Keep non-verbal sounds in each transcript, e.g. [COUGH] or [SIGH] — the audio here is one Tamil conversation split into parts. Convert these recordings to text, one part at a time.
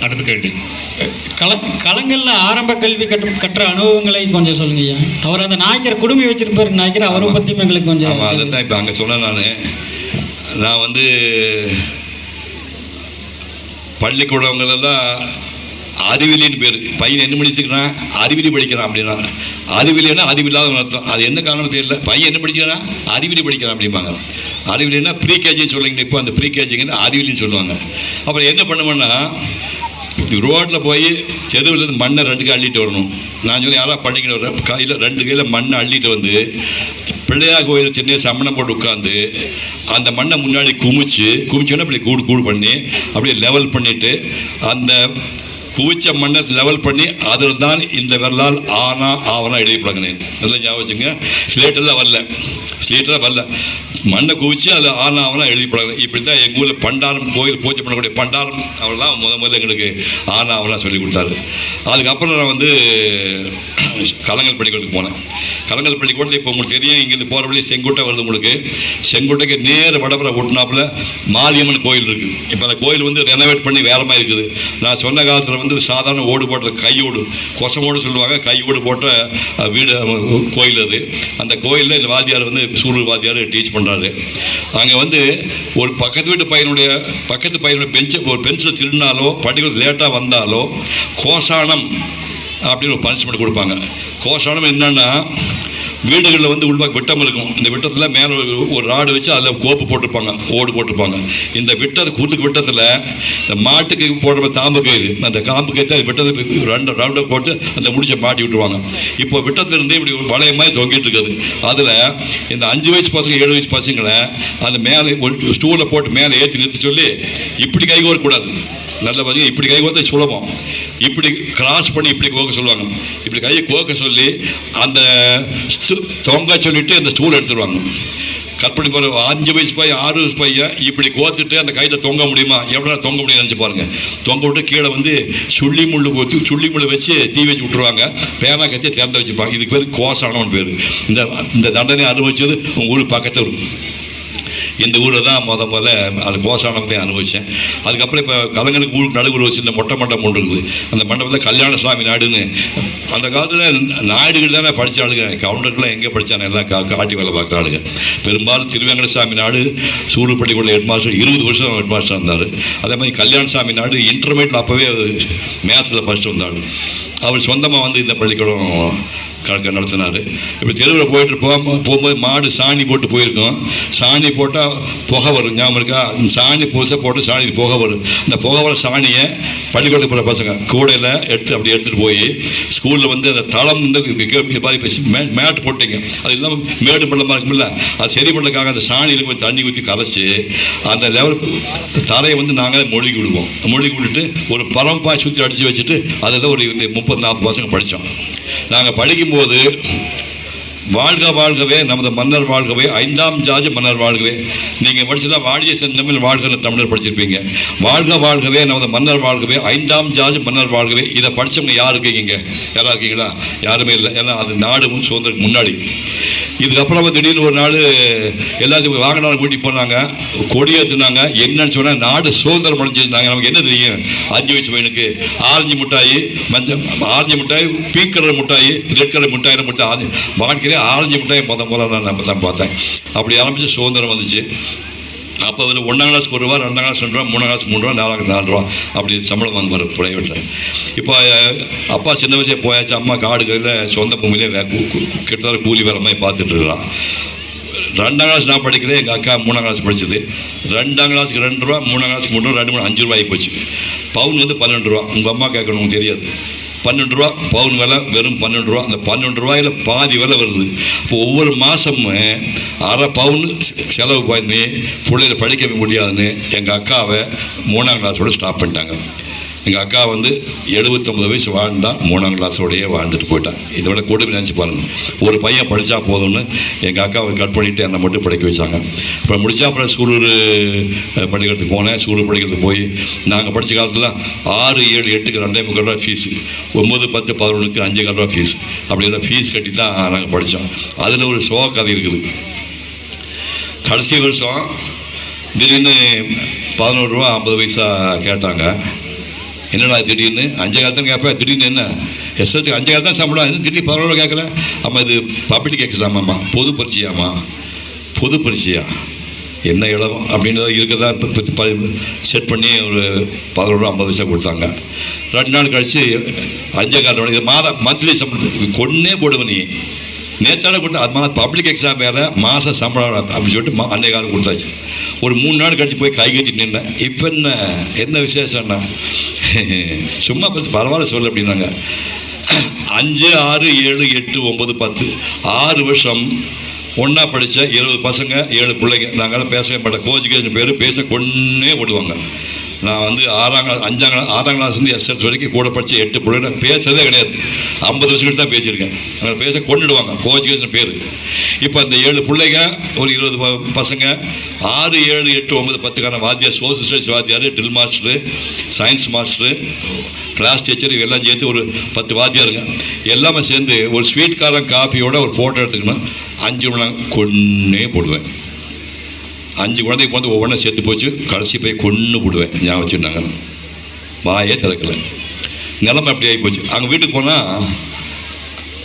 அடுத்த கேள்வி. கள களங்களில் ஆரம்ப கல்வி கற்று கற்ற அனுபவங்களை கொஞ்சம் சொல்லுங்க ஐயா. அவர் அந்த நாயக்கர் குடுமி வச்சிருப்பாரு நாயக்கர் அவரை பற்றியும் எங்களுக்கு கொஞ்சம் ஆமாம் அதை தான் இப்போ அங்கே சொன்னேன் நான். நான் வந்து பள்ளிக்கூடங்களெல்லாம் அறிவிலின்னு பேர் பையன் என்ன படிச்சுக்கிறான்? அறிவிலி படிக்கிறான் அப்படின்னா அறிவிலின்னா அறிவில்லாத அர்த்தம். அது என்ன காரணம் தெரியல. பையன் என்ன படிக்கிறான் அறிவிலி படிக்கிறான் அப்படிம்பாங்க. அறிவிலின்னா ப்ரீ கேஜின்னு சொல்லுங்க. இப்போ அந்த ப்ரீ கேஜிங்கன்னு அறிவிலின்னு சொல்லுவாங்க. அப்புறம் என்ன பண்ணுவேன்னா ரோட்டில் போய் தெருவில் இருந்து மண்ணை ரெண்டு கை அள்ளிட்டு வரணும். நான் சொல்லி யாராவது பண்ணிக்கிட்டு வரேன் கையில் ரெண்டு கையில் மண்ணை அள்ளிட்டு வந்து பிள்ளையார் கோயில் சின்ன சமணம் போட்டு உட்காந்து அந்த மண்ணை முன்னாடி குமிச்சு குமிச்சோன்னா அப்படி கூடு கூடு பண்ணி அப்படியே லெவல் பண்ணிவிட்டு அந்த குவிச்ச மண்ணை லெவல் பண்ணி அதில் தான் இந்த விரலால் ஆனா ஆவனா எழுதி பழகினேன் நல்லா ஞாபகம் வச்சுங்க. ஸ்லேட்டெல்லாம் வரல. ஸ்லேட்டெல்லாம் வரல. மண்ணை குவிச்சு அதில் ஆனா ஆவணம் எழுதி இப்படி தான் எங்கள் ஊரில் பண்டாரம் கோயில் பூஜை பண்ணக்கூடிய பண்டாரம் அவர்லாம் முத முதல்ல எங்களுக்கு ஆனா ஆவணம் சொல்லி கொடுத்தாரு. அதுக்கப்புறம் நான் வந்து கலங்கல் பள்ளிக்கூடத்துக்கு போனேன். கலங்கல் பள்ளிக்கூடத்தில் இப்போ உங்களுக்கு தெரியும் இங்கேருந்து போகிற வழி செங்குட்டை வருது உங்களுக்கு. செங்குட்டைக்கு நேர வடபுற ஒட்டினாப்புல மாரியம்மன் கோயில் இருக்குது இப்போ அந்த கோயில் வந்து ரெனோவேட் பண்ணி வேற மாதிரி இருக்குது. நான் சொன்ன காலத்தில் வந்து சாதாரண ஓடு போட்ட கையோடு கொசமோடு சொல்லுவாங்க கையோடு போட்ட வீடு கோயில் அது. அந்த கோயிலில் இந்த வாத்தியார் வந்து சூரிய வாத்தியார் டீச் பண்ணுறாரு அங்கே வந்து ஒரு பக்கத்து வீட்டு பையனுடைய பக்கத்து பையனுடைய பெஞ்சை ஒரு பென்சில் திருடினாலோ படிக்கிறது லேட்டாக வந்தாலோ கோசானம் அப்படின்னு ஒரு பனிஷ்மெண்ட் கொடுப்பாங்க. கோசானம் என்னென்னா வீடுகளில் வந்து உள்பாக்க விட்டம் இருக்கும். இந்த விட்டத்தில் மேலே ஒரு- ஒரு ராடு வச்சு அதில் கோப்பு போட்டிருப்பாங்க. ஓடு போட்டிருப்பாங்க. இந்த விட்டது கூத்துக்கு விட்டத்தில் இந்த மாட்டுக்கு போடுற தாம்பு கயிறு. அந்த காம்பு கயிறு அது விட்டத்துக்கு ரெண்டு ரவுண்டை போட்டு அந்த முடிச்சை மாட்டி விட்டுருவாங்க. இப்போ விட்டத்திலிருந்து இப்படி ஒரு வளைய மாதிரி தொங்கிட்டு இருக்குது. அதில் இந்த அஞ்சு வயசு பசங்க ஏழு வயசு பசங்களை அந்த மேலே ஒரு ஸ்டூலில் போட்டு மேலே ஏற்றி நிறுத்தி சொல்லி இப்படி கை கூடாது நல்ல பதிவு இப்படி கை கோர்த்த சுலபம். இப்படி கிராஸ் பண்ணி இப்படி கோக்க சொல்லுவாங்க. இப்படி கையை கோக்க சொல்லி அந்த தொங்க சொல்லிட்டு அந்த ஸ்டூல் எடுத்துருவாங்க. கற்பனை பாரு அஞ்சு வயசு பையன் ஆறு வயசு பையன் இப்படி கோத்துட்டு அந்த கையில் தொங்க முடியுமா? எவ்வளோ தொங்க முடியும் நினச்சி பாருங்க. தொங்க விட்டு கீழே வந்து சுள்ளி முள்ளு கோத்து சுள்ளி முள்ளு வச்சு தீ வச்சு விட்டுருவாங்க. பேனா கத்தி திறந்து வச்சுப்பாங்க. இதுக்கு பேர் கோசானவன் பேர். இந்த இந்த தண்டனை அனுபவிச்சது உங்கள் ஊர் பக்கத்தில் இருக்கும் இந்த ஊரில் தான் முத முதல்ல அது கோசானத்தை அனுபவித்தேன் அதுக்கப்புறம் இப்போ கலைஞருக்கு ஊருக்கு நடுவில் வச்சு இந்த மொட்டை மண்டபம் ஒன்று இருக்குது. அந்த மண்டபத்தில் கல்யாண சுவாமி நாடுன்னு. அந்த காலத்தில் நாயுடுகள் தானே படித்த ஆளுங்க. கவுண்டர்கள்லாம் எங்கே படித்தாங்க எல்லாம் கா காட்டி வேலை பார்க்குற ஆளுங்க. பெரும்பாலும் திருவேங்கடசாமி நாடு சூலூர்பள்ளிக்கூட ஹெட் மாஸ்டர் இருபது வருஷம் ஹெட் மாஸ்டர் இருந்தார். அதே மாதிரி கல்யாண சாமி நாடு இன்டர்மீடியட் அப்போவே மேத்ஸில் ஃபஸ்ட்டு வந்தாள் அவர் சொந்தமாக வந்து இந்த பள்ளிக்கூடம் கணக்கு நடத்தினார். இப்போ தெருவில் போயிட்டு போக போகும்போது மாடு சாணி போட்டு போயிருக்கோம். சாணி போட்டால் புகை வரும். ஞாபகம் இருக்கா? சாணி புதுசாக போட்டு சாணி புகை வரும். அந்த புகை வர சாணியை பள்ளிக்கூடத்துக்கு போகிற பசங்க கூடையில் எடுத்து அப்படி எடுத்துகிட்டு போய் ஸ்கூலில் வந்து அந்த தளம் வந்து மாதிரி பேசி மே மேட் போட்டீங்க. அது இல்லாமல் மேடு பள்ளமாக இருக்கும்ல. அது சரி பண்ணக்காக அந்த சாணியில் கொஞ்சம் தண்ணி ஊற்றி கரைச்சி அந்த லெவல் தரையை வந்து நாங்களே மொழிகி விடுவோம். மொழிகி விட்டுட்டு ஒரு பரம்பாய் சுற்றி அடித்து வச்சுட்டு அதில் ஒரு முப்பது நாற்பது பசங்க படித்தோம் நாங்கள் படிக்கும்போது வாழ்க வாழ்கவே நமது மன்னர் வாழ்கவே ஐந்தாம் ஜாதி மன்னர் வாழ்கவே. நீங்கள் படிச்சதா வாழிய செந்தமிழ் வாழ்கிற தமிழர் படிச்சிருப்பீங்க. வாழ்க வாழ்கவே நமது மன்னர் வாழ்கவே ஐந்தாம் ஜாதி மன்னர் வாழ்கவே. இதை படித்தவங்க யார் இருக்கீங்க யாராக இருக்கீங்களா? யாருமே இல்லை. ஏன்னா அது நாடு முன் சுதந்திரத்துக்கு முன்னாடி. இதுக்கப்புறம் திடீர்னு ஒரு நாள் எல்லாத்துக்கும் வாகனம் கூட்டி போனாங்க கொடியேற்றுனாங்க என்னன்னு சொன்னால் நாடு சுதந்திரம் அடைஞ்சிருந்தாங்க. நமக்கு என்ன தெரியும்? அஞ்சு வயசு பையனுக்கு ஆரஞ்சு மிட்டாய் மஞ்சள் ஆரஞ்சு மிட்டாய் பீக் கலர் மிட்டாய் ரெட் கலர் மிட்டாய் மிட்டாய் ஆரஞ்சு வாழ்க்கையிலே ஆரஞ்சு மிட்டாய் மொதல் முதல்ல நான் நம்ம தான் பார்த்தேன். அப்படி ஆரம்பித்து சுதந்திரம் வந்துச்சு. அப்போ வந்து ஒன்றாம் கிளாஸ்க்கு ஒரு ரூபா ரெண்டாம் கிளாஸ் ரெண்டு ரூபா மூணாம் கிளாஸ் மூணு ரூபா நாலாம் கிளாஸ் நாலு ரூபா அப்படி சம்பளம் வாங்குவார் பிரைவேட்டில் இப்போ அப்பா சின்ன வயசே போயாச்சு அம்மா காடு கையில் சொந்த பூமியிலே கிட்டத்தட்ட கூலி வேலை மாதிரி பார்த்துட்டு இருக்கிறான் ரெண்டாம் கிளாஸ் நான் படிக்கிறேன் எங்கள் அக்கா மூணாம் கிளாஸ் படிச்சது. ரெண்டாம் கிளாஸுக்கு ரெண்டு ரூபா மூணாம் கிளாஸுக்கு மூணு ரூபா ரெண்டு மூணு அஞ்சு ரூபாய் போச்சு. பவுன் வந்து பன்னெண்டு ரூபா உங்கள் அம்மா கேட்கணும் உங்களுக்கு தெரியாது. பன்னெண்டு ரூபா பவுன் விலை வெறும் பன்னெண்டு ரூபா. அந்த பன்னெண்டு ரூபாயில் பாதி விலை வருது. இப்போ ஒவ்வொரு மாதமும் அரை பவுன் செலவு பண்ணி பிள்ளைகளை படிக்க முடியாதுன்னு எங்கள் அக்காவை மூணாம் கிளாஸோடு ஸ்டாப் பண்ணிட்டாங்க. எங்கள் அக்கா வந்து எழுபத்தொம்பது வயசு வாழ்ந்தா மூணாம் கிளாஸோடையே வாழ்ந்துட்டு போயிட்டான் இதை விட கொடுமை நினச்சி பாருங்க. ஒரு பையன் படித்தா போதும்னு எங்கள் அக்காவை கட் பண்ணிவிட்டு என்னை மட்டும் படிக்க வச்சாங்க. அப்புறம் முடிச்சா அப்புறம் சூலூர் படிக்கிறதுக்கு போனேன். சூலூர் படிக்கிறதுக்கு போய் நாங்கள் படித்த காலத்தில் ஆறு ஏழு எட்டுக்கு ரெண்டே முக்கால் ரூபா ஃபீஸ் ஒம்பது பத்து பதினொன்றுக்கு அஞ்சு கால் ரூபா ஃபீஸ் அப்படிங்கிற ஃபீஸ் கட்டி தான் நாங்கள் படித்தோம் அதில் ஒரு சோக கதை இருக்குது. கடைசி வருஷம் திடீர்னு பதினோரு ரூபா ஐம்பது பைசா கேட்டாங்க. என்னடா திடீர்னு? அஞ்சு காலத்தில் கேட்பேன் திடீர்னு என்ன? எஸ்எஸ்சி அஞ்சு காலத்தான் சம்பளம் என்ன திடீர்னு பரவாயில்ல கேட்கல ஆமாம் இது பப்ளிக் எக்ஸாமாம்மா பொது பரீட்சையாம்மா. பொது பரீட்சையா? என்ன இடம் அப்படின்றத இருக்கதா இப்போ செட் பண்ணி ஒரு பதினோரு ஐம்பது பைசா கொடுத்தாங்க. ரெண்டு நாள் கழித்து அஞ்சே காலத்தோட இது மாத மந்த்லி சம்பளம் கொன்னே போடுவேன் நீ. நேத்தாட கொடுத்தா அது மாதிரி பப்ளிக் எக்ஸாம் வேறு மாத சம்பளம் அப்படின்னு சொல்லிட்டு மா அன்றைய காலம் கொடுத்தாச்சு. ஒரு மூணு நாள் கழிச்சு போய் கை கட்டி நின்றேன் இப்போ என்ன என்ன விசேஷம்னா? [LAUGHS] சும்மா பத்து பரவாயில்ல சொல்லு அப்படின்னாங்க. அஞ்சு ஆறு ஏழு எட்டு ஒம்பது பத்து. ஆறு வருஷம் ஒன்றா படித்த இருபது பசங்க ஏழு பிள்ளைங்க. நாங்களாம் பேசவே மாட்டோம். கோச்சிகேஷன் பேர் பேச கொன்னே ஓடுவாங்க. நான் வந்து ஆறாம் கிளாஸ் அஞ்சாம் கிளாஸ் ஆறாம் கிளாஸ்லேருந்து எஸ்எஸ் வரைக்கும் கூட படித்த எட்டு பிள்ளைங்க பேசுறதே கிடையாது. ஐம்பது வருஷம் தான் பேசியிருக்கேன். அவங்க பேச கொண்டுடுவாங்க. கோச்சிகேஷன் பேர். இப்போ அந்த ஏழு பிள்ளைங்க ஒரு இருபது ப- பசங்க ஆறு ஏழு எட்டு ஒன்பது பத்துக்கான வாத்தியார் சோசியல் ஸ்டடிஸ் வாத்தியார் drill master science master class teacher எல்லாம் சேர்த்து ஒரு பத்து வாத்தியாருங்க. எல்லாமே சேர்ந்து ஒரு ஸ்வீட் காரம் காஃபியோட ஒரு ஃபோட்டோ எடுத்துக்கணும். அஞ்சு மணி நேரம் கொன்னே போடுவேன். அஞ்சு குழந்தைக்கு வந்து ஒவ்வொன்றும் சேர்த்து போச்சு. கடைசி போய் கொன்று போடுவேன். ஞாபகம் வச்சுருந்தாங்க வாயே திறக்கல. நிலைமை அப்படி ஆகி போச்சு. அங்கே வீட்டுக்கு போனால்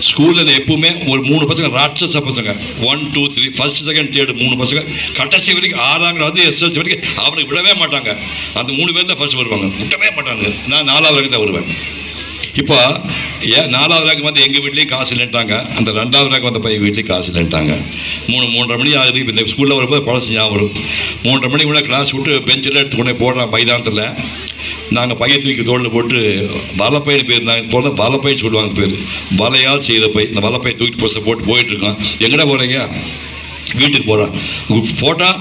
ஸ்கூலில் எப்பவுமே ஒரு மூணு பசங்க ராட்சச பசங்க. One two three first second third மூணு பசங்க. கடைசி வரைக்கும் ஆறாங்கிற வந்து எஸ்எல்சி வரைக்கும் அவனுக்கு விடவே மாட்டாங்க. அந்த மூணு பேர் தான் ஃபர்ஸ்ட் வருவாங்க. விட்டவே மாட்டாங்க. நான் நாலாவது வரைக்கும் தான் வருவேன். இப்போ ஏன் நாலாவது ரேக்கு வந்து எங்கள் வீட்லேயும் காசு இல்லைன்ட்டாங்க. அந்த ரெண்டாவது ரேக்கு வந்த பையன் வீட்லேயும் காசு இல்லைன்ட்டாங்க. மூணு மூன்றரை மணி ஆகுது. இப்போ இந்த ஸ்கூலில் வரும்போது பழசு ஞாபகம் வரும். மூன்றரை மணி கூட கிளாஸ் விட்டு பெஞ்சில் எடுத்து கொண்டு போடுறான் மைதானத்தில். நாங்கள் பையன் தூக்கி தோளில் போட்டு வலப்பையன் பேர் நாங்கள் போல வலப்பைன்னு சொல்லுவாங்க பேர். வலையால் செய்த பை இந்த வலப்பை தூக்கி போஸ்ட்டை போட்டு போயிட்டுருக்கோம் எங்கடா போகிறீங்க வீட்டுக்கு போகிறான் போட்டால்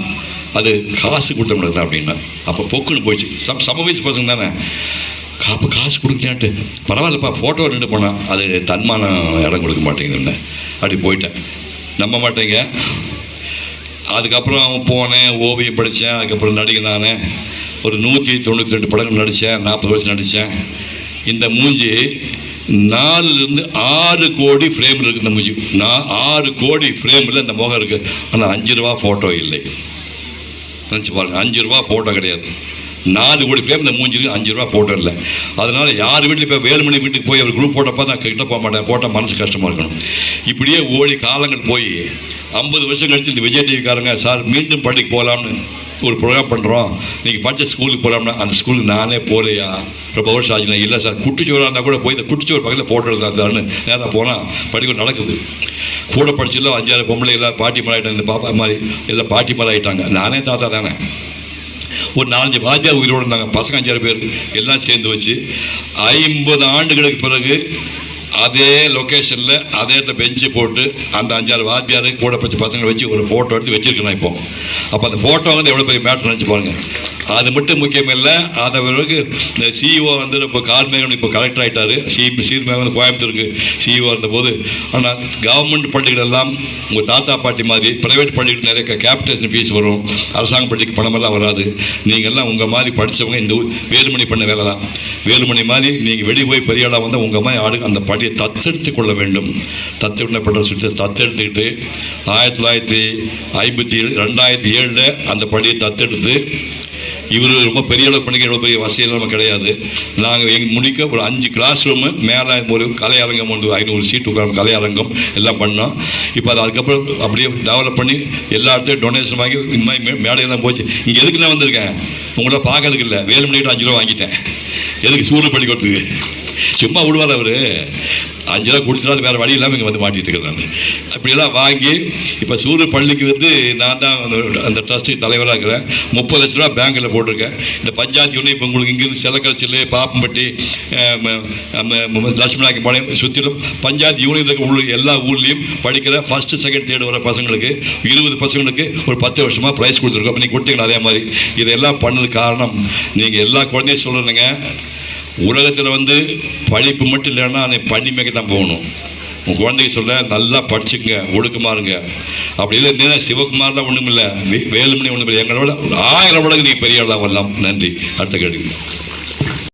அது காசு கொடுத்த முடியாது அப்படின்னா. அப்போ பொக்குன்னு போயிடுச்சு. சம் சம வயசு பசங்க தானே. காப்பு காசு கொடுக்கலான்ட்டு. பரவாயில்லப்பா ஃபோட்டோ நின்று போனால் அது தன்மானம் இடம் கொடுக்க மாட்டேங்குதுன்னு. அப்படி போயிட்டேன். நம்ப மாட்டேங்க. அதுக்கப்புறம் போனேன் ஓவியம் படித்தேன் அதுக்கப்புறம் நடிகை நான். ஒரு நூற்றி தொண்ணூற்றி ரெண்டு படங்கள் நடித்தேன் நாற்பது வருஷம் நடித்தேன். இந்த மூஞ்சி நாலுலேருந்து ஆறு கோடி ஃப்ரேம் இருக்குது இந்த மூஞ்சி. நான் ஆறு கோடி ஃப்ரேமில் இந்த முகம் இருக்குது ஆனால் அஞ்சு ரூபா ஃபோட்டோ இல்லை. நினச்சி பாருங்கள் அஞ்சு ரூபா ஃபோட்டோ கிடையாது. நாலு கோடி பேர் இந்த மூஞ்சிருக்கு அஞ்சு ரூபா ஃபோட்டோ இல்லை. அதனால் யார் வீட்டில் இப்போ வேலுமணி வீட்டுக்கு போய் அவர் குரூப் ஃபோட்டோ பார்த்து நான் கிட்ட போக மாட்டேன். போட்டால் மனசு கஷ்டமாக இருக்கணும். இப்படியே ஓடி காலங்கள் போய் ஐம்பது வருஷம் கழிச்சு இந்த விஜய் டிவிக்காரங்க சார் மீண்டும் பள்ளிக்கு போகலாம்னு ஒரு ப்ரோக்ராம் பண்ணுறோம் நீங்கள் படித்த ஸ்கூலுக்கு போகலாம்னா அந்த ஸ்கூலுக்கு நானே போகலையா? ரொம்ப வருஷம் ஆச்சுனா இல்லை சார் குட்டிச்சோராக இருந்தால் கூட போய் இந்த குட்டிச்சோர் பக்கத்தில் ஃபோட்டோ எடுக்கலாம் சார்னு நேராக போனால் படிக்க நடக்குது. கூட படிச்சதில் அஞ்சாறு பொம்பளை எல்லாம் பாட்டி மலை ஆகிட்டாங்க இந்த பாப்பா மாதிரி எல்லாம் பாட்டி மலை ஆகிட்டாங்க நானே தாத்தா தானே. ஒரு நாலஞ்சு வாத்தியார் உயிரோடு இருந்தாங்க. பசங்க அஞ்சாறு பேர். எல்லாம் சேர்ந்து வச்சு ஐம்பது ஆண்டுகளுக்கு பிறகு அதே லொக்கேஷனில் அதே இடத்துல பெஞ்சு போட்டு அந்த அஞ்சாறு வாத்தியார் கூட பச்சை பசங்களை வச்சு ஒரு ஃபோட்டோ எடுத்து வச்சிருக்கேன் இப்போ. அப்போ அந்த ஃபோட்டோ வந்து எவ்வளோ பெரிய மேட்ரு நினச்சி பாருங்கள் அது மட்டும் முக்கியம் இல்லை அதை பிறகு இந்த சிஇஓ வந்து இப்போ கார்மேகன் இப்போ கலெக்டர் ஆகிட்டாரு சி சீர்மேகன் கோயம்புத்தூருக்கு சிஇஓ இருந்தபோது ஆனால் கவர்மெண்ட் பள்ளிகள் எல்லாம் உங்கள் தாத்தா பாட்டி மாதிரி ப்ரைவேட் பள்ளிகள் நிறைய கேபிட்டேஷன் ஃபீஸ் வரும். அரசாங்க பள்ளிக்கு பணமெல்லாம் வராது. நீங்கள்லாம் உங்கள் மாதிரி படித்தவங்க இந்த வேலுமணி பண்ண வேலை தான். வேலுமணி மாதிரி நீங்கள் வெளியே போய் பெரிய ஆளாக வந்தால் உங்கள் மாதிரி ஆடு அந்த பள்ளியை தத்தெடுத்து கொள்ள வேண்டும். தத்தெடுக்கப்பட்ட சுற்றி தத்தெடுத்துக்கிட்டு ஆயிரத்தி தொள்ளாயிரத்தி ஐம்பத்தி ஏழு ரெண்டாயிரத்தி ஏழில் அந்த பள்ளியை தத்தெடுத்து இவர் ரொம்ப பெரிய அளவு பண்ணிக்க எவ்வளோ பெரிய வசதியெல்லாம் நமக்கு கிடையாது. நாங்கள் எங்கள் முடிக்க ஒரு அஞ்சு கிளாஸ் ரூமு மேலே ஒரு கலையரங்கம் வந்து ஐநூறு சீட் உட்கார கலையரங்கம் எல்லாம் பண்ணோம். இப்போ அது அதுக்கப்புறம் அப்படியே டெவலப் பண்ணி எல்லா இடத்தையும் டொனேஷன் வாங்கி இந்த மாதிரி மே- மேடையெல்லாம் போச்சு. இங்கே எதுக்கு நான் வந்திருக்கேன்? உங்களை பார்க்கறதுக்கு இல்லை. வேலு மணிக்கிட்ட அஞ்சு ரூபா வாங்கிட்டேன். எதுக்கு சூடு பள்ளிக்கூடத்துக்கு சும்மா விடுவார் அவர். அஞ்சு ரூபா கொடுத்துட்டு வேறு வழி இல்லாமல் இங்கே வந்து மாட்டிகிட்டு இருக்கிறேன் நான். அப்படியெல்லாம் வாங்கி இப்போ சூரிய பள்ளிக்கு வந்து நான் தான் அந்த- அந்த தலைவராக இருக்கிறேன். முப்பது லட்ச ரூபா பேங்க்கில் போட்டிருக்கேன். இந்த பஞ்சாயத்து யூனியன் இப்போ உங்களுக்கு இங்கேருந்து செலக்கல்ச்சில் பாப்பம்பட்டி லட்சுமணாக்கி பாளையம் சுற்றிலும் பஞ்சாயத்து யூனியன் இருக்க உள்ள எல்லா ஊர்லேயும் படிக்கிற ஃபஸ்ட்டு செகண்ட் தேர்டு வர பசங்களுக்கு இருபது பசங்களுக்கு ஒரு பத்து வருஷமாக ப்ரைஸ் கொடுத்துருக்கோம். நீங்கள் கொடுத்தீங்கன்னா அதே மாதிரி. இதெல்லாம் பண்ணது காரணம் நீங்கள் எல்லா குழந்தையும் சொல்லணுங்க. உலகத்தில் வந்து படிப்பு மட்டும் இல்லைன்னா நீ பண்ணிமேக்கு தான் போகணும். உன் குழந்தைக்கு சொல்ல நல்லா படிச்சுங்க ஒழுக்கமா இருங்க. அப்படி இல்லை நீ சிவகுமார்லாம் ஒன்றும் இல்லை வேலுமணி ஒன்றும் இல்லை எங்களோட ஒரு ஆயிரம் உலகம் நீ பெரிய ஆளாக வரலாம். நன்றி. அடுத்த கேள்வி.